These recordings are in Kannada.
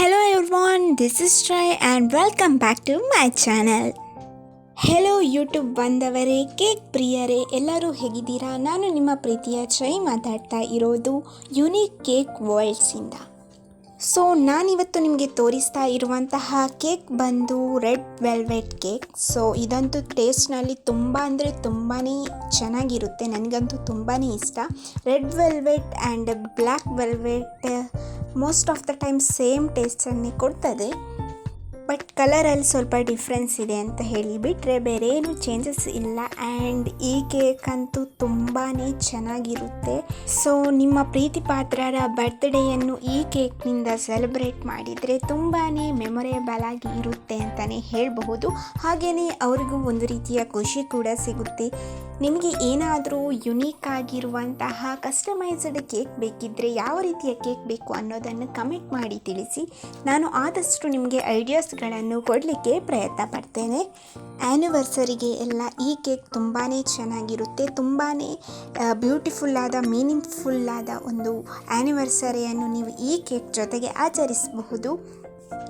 Hello everyone, this is Try and welcome back to my channel. Hello YouTube ಬಂದವರೇ ಕೇಕ್ ಪ್ರಿಯರೇ ಎಲ್ಲರೂ ಹೇಗಿದ್ದೀರಾ? ನಾನು ನಿಮ್ಮ ಪ್ರೀತಿಯ ಚೈ ಮಾತಾಡ್ತಾ ಇರೋದು ಯುನೀಕ್ ಕೇಕ್ ವರ್ಲ್ಡ್ಸಿಂದ ಸೊ ನಾನಿವತ್ತು ನಿಮಗೆ ತೋರಿಸ್ತಾ ಇರುವಂತಹ ಕೇಕ್ ಬಂದು ರೆಡ್ ವೆಲ್ವೆಟ್ ಕೇಕ್. ಸೊ ಇದಂತೂ ಟೇಸ್ಟ್ನಲ್ಲಿ ತುಂಬ ಅಂದರೆ ತುಂಬಾ ಚೆನ್ನಾಗಿರುತ್ತೆ. ನನಗಂತೂ ತುಂಬಾ ಇಷ್ಟ. Red velvet and black velvet most of the time same ಟೇಸ್ಟನ್ನೇ ಕೊಡ್ತದೆ. ಬಟ್ ಕಲರಲ್ಲಿ ಸ್ವಲ್ಪ ಡಿಫ್ರೆನ್ಸ್ ಇದೆ ಅಂತ ಹೇಳಿಬಿಟ್ರೆ ಬೇರೆ ಏನು ಚೇಂಜಸ್ ಇಲ್ಲ. ಆ್ಯಂಡ್ ಈ ಕೇಕ್ ಅಂತೂ ತುಂಬಾ ಚೆನ್ನಾಗಿರುತ್ತೆ. ಸೊ ನಿಮ್ಮ ಪ್ರೀತಿ ಪಾತ್ರರ ಬರ್ತ್ಡೇಯನ್ನು ಈ ಕೇಕ್ನಿಂದ ಸೆಲೆಬ್ರೇಟ್ ಮಾಡಿದರೆ ತುಂಬಾ ಮೆಮೊರೇಬಲ್ ಆಗಿ ಇರುತ್ತೆ ಅಂತಲೇ ಹೇಳಬಹುದು. ಹಾಗೆಯೇ ಅವ್ರಿಗೂ ಒಂದು ರೀತಿಯ ಖುಷಿ ಕೂಡ ಸಿಗುತ್ತೆ. ನಿಮಗೆ ಏನಾದರೂ ಯುನೀಕ್ ಆಗಿರುವಂತಹ ಕಸ್ಟಮೈಸ್ಡ್ ಕೇಕ್ ಬೇಕಿದ್ದರೆ ಯಾವ ರೀತಿಯ ಕೇಕ್ ಬೇಕು ಅನ್ನೋದನ್ನು ಕಮೆಂಟ್ ಮಾಡಿ ತಿಳಿಸಿ. ನಾನು ಆದಷ್ಟು ನಿಮಗೆ ಐಡಿಯಾಸ್ಗಳನ್ನು ಕೊಡಲಿಕ್ಕೆ ಪ್ರಯತ್ನ ಪಡ್ತೇನೆ. ಆ್ಯನಿವರ್ಸರಿಗೆ ಎಲ್ಲ ಈ ಕೇಕ್ ತುಂಬಾ ಚೆನ್ನಾಗಿರುತ್ತೆ. ತುಂಬಾ ಬ್ಯೂಟಿಫುಲ್ಲಾದ ಮೀನಿಂಗ್ಫುಲ್ಲಾದ ಒಂದು ಆ್ಯನಿವರ್ಸರಿಯನ್ನು ನೀವು ಈ ಕೇಕ್ ಜೊತೆಗೆ ಆಚರಿಸಬಹುದು.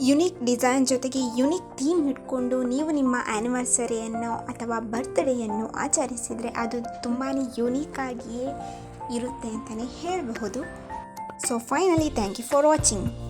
ಯುನೀಕ್ ಡಿಸೈನ್ ಜೊತೆಗೆ ಯುನೀಕ್ ಥೀಮ್ ಇಟ್ಕೊಂಡು ನೀವು ನಿಮ್ಮ ಆ್ಯನಿವರ್ಸರಿಯನ್ನು ಅಥವಾ ಬರ್ತ್ಡೇಯನ್ನು ಆಚರಿಸಿದರೆ ಅದು ತುಂಬಾ ಯುನೀಕ್ ಆಗಿಯೇ ಇರುತ್ತೆ ಅಂತಲೇ ಹೇಳಬಹುದು. So finally thank you for watching